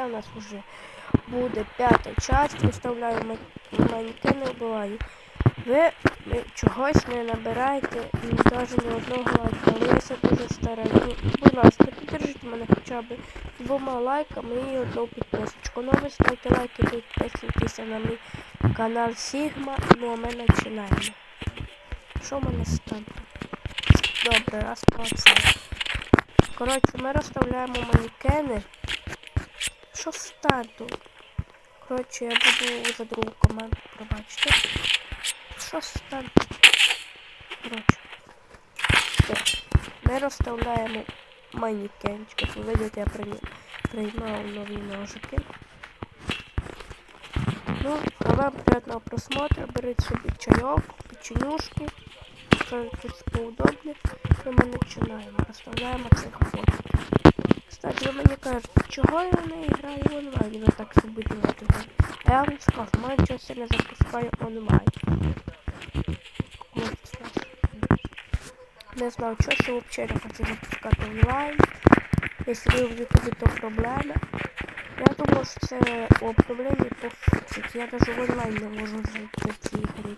У нас вже буде п'ята часть. Виставляю ма- манекени, вбиваю. Ви чогось не набираєте навіть ні одного лайка, я все дуже стараю. Будь ласка, підтримайте мене хоча б двома лайками і одну підписочку. Ну ви ставте лайки, підписуйтеся на мій канал Сігма. Ну а ми починаємо. Що в мене стане? Добре, раз по це. Коротше, ми розставляємо манекени. Що стане тут? Коротше, я буду за другу команду, пробачте. Що стане? Коротше. Все. Ми розставляємо манекенчики. Ви видите, я приймав, нові ножики. Ну, а вам приятного просмотра. Беріть собі чайок, печенюшки. Кажуть, поудобнее. І ми починаємо. Розставляємо цих фото. Ви мені кажете, чого я не граю онлайн? Ви так собі думаєте. А я вам скажу, мене чогось не запускає онлайн. Не знаю, что я вообще не хочу запускать онлайн. Если вы в ютубе, то проблема. Я думаю, что це о проблемі по фіксить. Я даже в онлайн не можу зайти в ці ігри.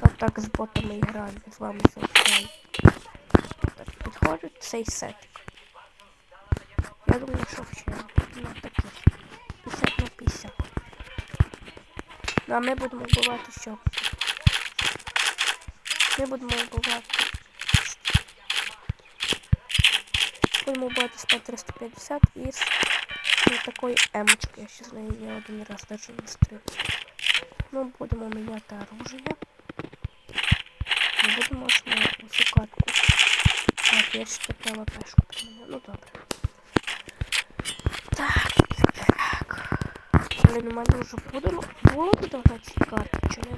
Та так з ботами граю, з вами сообщаю. Так, підходить цей сет. Думаю, що ще ну, таке. 50 на 50. Ну, а ми будемо вбивати що? Ми будемо вбивати. Будемо вбивати з П-350 і з ну, такої емочки. Я ще з нею я один раз даже не стрив. Ну, будемо міняти оружие. Ми будемо знову цю катку. Так, я ще таке лапешку приміняю. Ну добре. Так, так. Але у мене вже буде, було давати ці карти, чи не?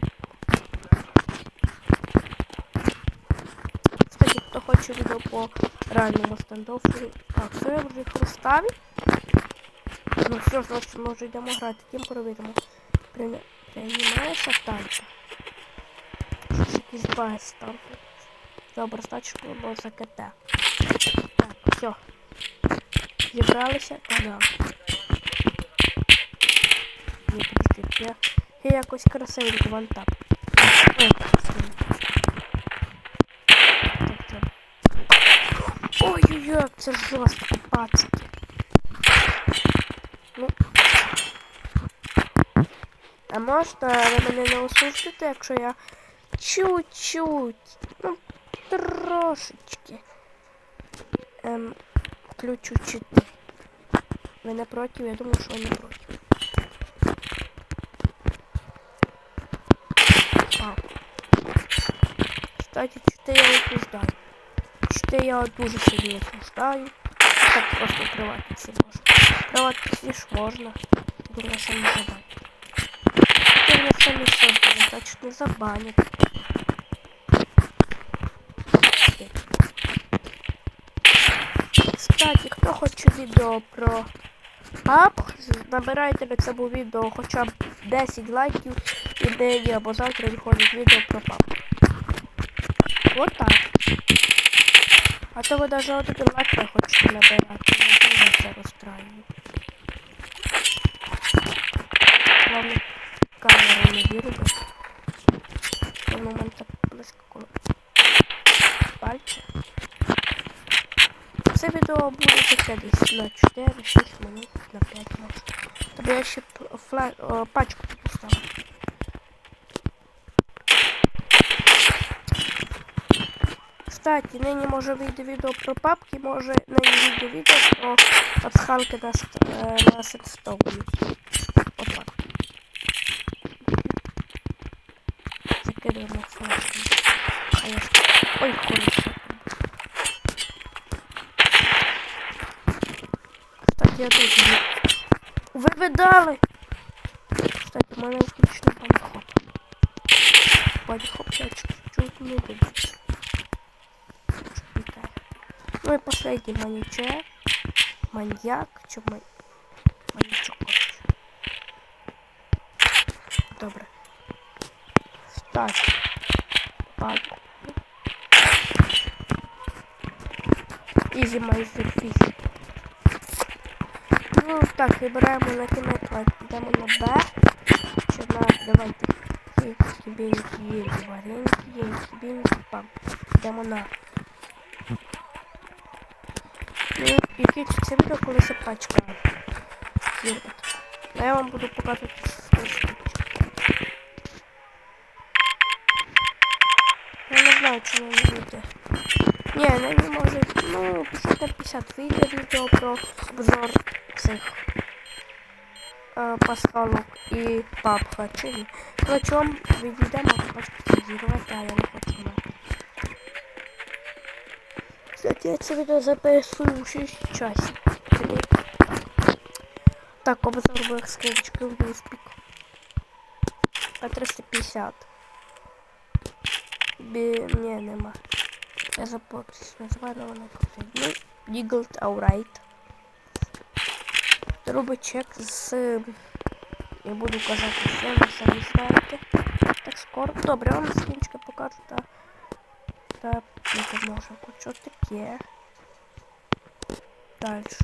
Кстати, хто хоче відео по реальному стендофу. Так, все, я вже їх розставив. Ну все, значить ми вже йдемо грати. Тим проведемо. Приймається танки. Щось якийсь байс там. Добре, значить було за КТ. Так, все. Зібралися, погнали. Ні, я, я якось красивенько вантап. Так, треба. Ой-ой-ой, це жорстко, пацки. Ну. А можна ви мене не осуждати, якщо я чуть-чуть, ну, трошечки ем, включу чити. Ви не проти? Я думаю, що ви не проти. А. Кстати, чити я осуждаю. Чити я дуже сильно осуждаю. Так просто всі можна. Приватні всі ж можна. Думаю, що не забанять. Ти мене самі создали, значить не забанять. Хоче відео про пап, набирайте на цьому відео хоча б 10 лайків і нині або завтра виходить відео про пап. Вот так. А то ви навіть один лайк не хочете набирати. Я це розстраюю. Главное, камеру не вирубить. Воно у мене так близько коло пальця. Це відео буде таке на 4-6 минут, на 5 може. Тобі я ще фла... о, пачку поставлю. Кстати, нині може вийде відео про папки, може нині вийде відео про пасхалки на, е, на сенстовні. Отак. Закидуємо флешку. Ой, коротше. Кстати, я тут є. Ви видали! Кстати, у мене включено банхоп. Банхоп я чуть-чуть не буду. Ну и последний маньячек. Маньяк. Чё ман... Маньячок. Добре. Ставь. Паду. Easy my fish. Ну, Так, вибираємо на лайк. Йдемо на Б. Чи на давайте. Єйки, бейки, єйки, вареньки, єйки, бейки, пам. Йдемо на. Ну, і кінчиться відео, коли це пачка. А я вам буду показувати свої. Я не знаю, чи не вийде. Ні, не, не може. Ну, 50 на 50 вийде відео про обзор цих е, пасхалок і папка. Чи ні? Коротше, вам відійдемо, побачите зірвати, а я не хочу мати. Кстати, я це відео записую в 6 часів. Блін. Так, обзор був скринчики в Ньюспік. По 350. Бі... Ні, нема. Я запутався, назвала вона якось. Ну, Eagle Alright. Зроби чек з... Я буду казати, що ви самі знаєте. Так скоро. Добре, вам скінчики покажу, та... Та не поможу. Що таке? Дальше.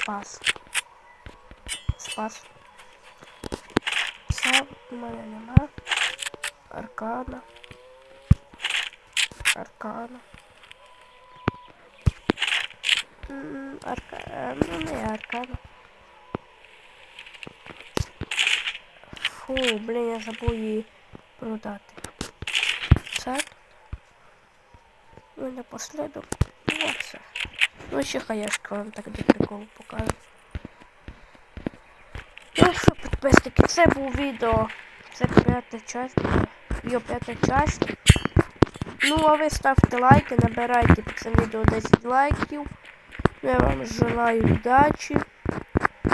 Спас. Спас. Це у мене нема. Аркана. Аркана. М, Арка... е, Ну не аркана. Фу, блін, я забув її продати. Це. Ну і напоследок. Ну оце. Ну ще хаєшка вам так до приколу покажу. Ну що, підписники, це був відео. Це п'ята часть. Йо, п'ята часть. Ну, а ви ставте лайки, набирайте під цим відео 10 лайків. Ну, Я вам желаю удачі.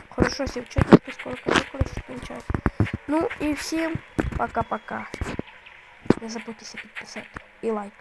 Хорошо вчитися, скоро канікули скінчать. Ну и всем пока-пока. Не забудьте подписать и лайк.